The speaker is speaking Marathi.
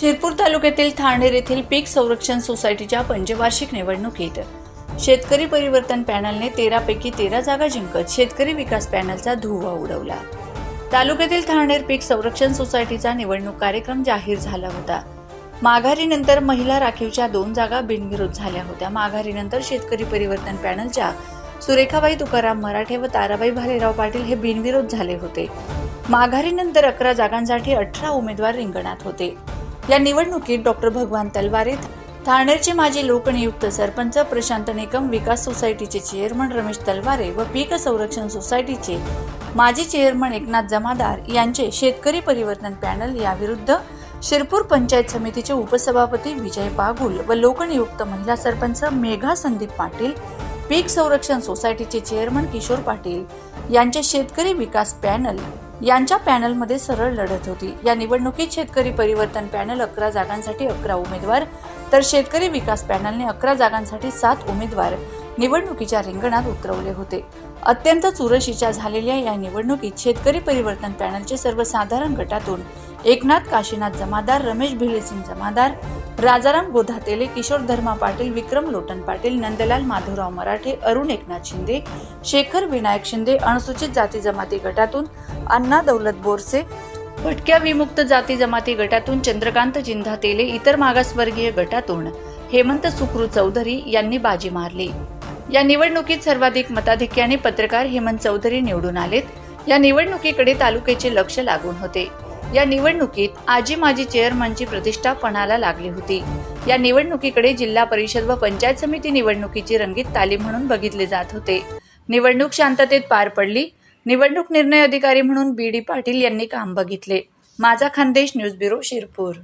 शिरपूर तालुक्यातील ठाणेर येथील पीक संरक्षण सोसायटीच्या पंचवार्षिक निवडणुकीत. शेतकरी परिवर्तन पॅनलने तेरापैकी तेरा जागा जिंकत शेतकरी विकास पॅनलचा धुव्वा उडवला. तालुक्यातील ठाणेर पीक संरक्षण सोसायटीचा निवडणूक कार्यक्रम जाहीर झाला होता. माघारीनंतर महिला राखीवच्या दोन जागा बिनविरोध झाल्या होत्या. माघारीनंतर शेतकरी परिवर्तन पॅनलच्या सुरेखाबाई तुकाराम मराठे व ताराबाई भालेराव पाटील हे बिनविरोध झाले होते. माघारीनंतर अकरा जागांसाठी अठरा उमेदवार रिंगणात होते. या निवडणुकीत डॉक्टर भगवान तलवारे ठाणेरचे माजी लोकनियुक्त सरपंच प्रशांत निकम विकास सोसायटीचे चेअरमन रमेश तलवारे व पीक संरक्षण सोसायटीचे माजी चेअरमन एकनाथ जमादार यांचे शेतकरी परिवर्तन पॅनल याविरुद्ध शिरपूर पंचायत समितीचे उपसभापती विजय बागुल व लोकनियुक्त महिला सरपंच मेघा संदीप पाटील पीक संरक्षण सोसायटीचे चेअरमन किशोर पाटील यांचे शेतकरी विकास पॅनल यांच्या पॅनलमध्ये सरळ लढत होती. या निवडणुकीत शेतकरी परिवर्तन पॅनल अकरा जागांसाठी अकरा उमेदवार तर शेतकरी विकास पॅनलने अकरा जागांसाठी सात उमेदवार. निवडणुकीच्या रिंगणात उतरवले होते. अत्यंत चुरशीच्या झालेल्या या निवडणुकीत शेतकरी परिवर्तन पॅनलचे सर्वसाधारण गटातून एकनाथ काशीनाथ जमादार रमेश भिलेसिंग जमादार राजाराम गोधातेले किशोर धर्मा पाटील विक्रम लोटन पाटील नंदलाल माधवराव मराठे अरुण एकनाथ शिंदे शेखर विनायक शिंदे अनुसूचित जाती जमाती गटातून अण्णा दौलत बोरसे भटक्या विमुक्त जाती जमाती गटातून चंद्रकांत जिंधा तेले इतर मागासवर्गीय गटातून हेमंत सुक्रू चौधरी यांनी बाजी मारली. या निवडणुकीत सर्वाधिक मताधिक्याने पत्रकार हेमंत चौधरी निवडून आलेत. या निवडणुकीकडे तालुक्याचे लक्ष लागून होते. या निवडणुकीत आजी माजी चेअरमनची प्रतिष्ठा पणाला लागली होती. या निवडणुकीकडे जिल्हा परिषद व पंचायत समिती निवडणुकीची रंगीत तालीम म्हणून बघितले जात होते. निवडणूक शांततेत पार पडली. निवडणूक निर्णय अधिकारी म्हणून बी डी पाटील यांनी काम बघितले. माझा खानदेश न्यूज ब्युरो शिरपूर.